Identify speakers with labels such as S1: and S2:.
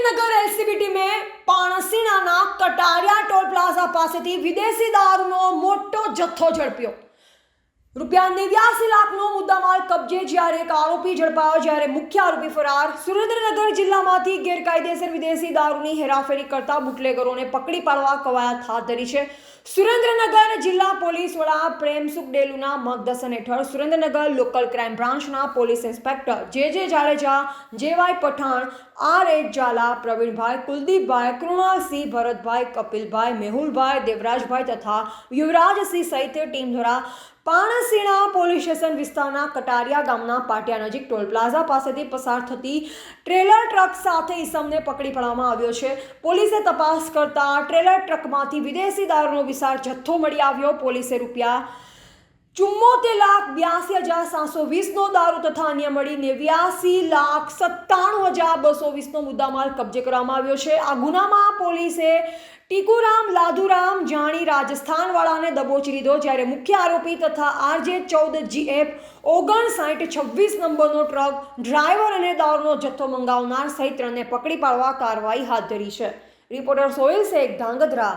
S1: Gandhinagar LCB ટીમે પાણસીણાના Kataria toll plaza પાસેથી વિદેશી દારૂનો મોટો જથ્થો ઝડપ્યો. રૂપિયા નેવ્યાસી લાખનો મુદ્દામાલ કબજે જ્યારે એક આરોપી ઝડપાયો જ્યારે મુખ્ય આરોપી ફરાર. સુરેન્દ્રનગર જિલ્લામાંથી ગેરકાયદેસર વિદેશી દારૂની હેરાફેરી કરતા બુટલેગરોને પકડી પાડવા કવાયત હાથ ધરી છે. સુરેન્દ્રનગર જિલ્લા પોલીસ વડા પ્રેમસુખ ડેલુના માર્ગદર્શન હેઠળ સુરેન્દ્રનગર લોકલ ક્રાઇમ બ્રાન્ચના police inspector J J Jadeja JY Pathan, R H Zala, Pravinbhai, Kuldeepbhai, Krunalsinh, Bharatbhai, Kapilbhai, Mehulbhai, Devrajbhai તથા યુવરાજસિંહ સહિત ટીમ દ્વારા પાણસીણા પોલીસ સ્ટેશન વિસ્તારના કટારિયા ગામના પાટિયા નજીક ટોલ પ્લાઝા પાસેથી પસાર થતી ટ્રેલર ટ્રક સાથે ઈસમને પકડી પાડવામાં આવ્યો છે. પોલીસે તપાસ કરતા ટ્રેલર ટ્રકમાંથી વિદેશી દારૂનો વિશાળ જથ્થો મળી આવ્યો. પોલીસે રૂપિયા ચુમ્મોતેર લાખ બ્યાસી હજાર સાતસો વીસનો દારૂ તથા અન્ય મળી નેવ્યાસી લાખ સત્તાણું હજાર બસો વીસનો મુદ્દામાલ કબજે કરવામાં આવ્યો છે. આ ગુનામાં પોલીસે ટીકુરામ, લાધુરામ, જાણી રાજસ્થાનવાળાને દબોચી લીધો જ્યારે મુખ્ય આરોપી તથા આરજે ચૌદ જીએફ ઓગણસાઠ છવ્વીસ નંબરનો ટ્રક, ડ્રાઈવર અને દારૂનો જથ્થો મંગાવનાર સહિત ત્રણને પકડી પાડવા કાર્યવાહી હાથ ધરી છે. રિપોર્ટર સોહિલ શેખ, ધાંગધ્રા.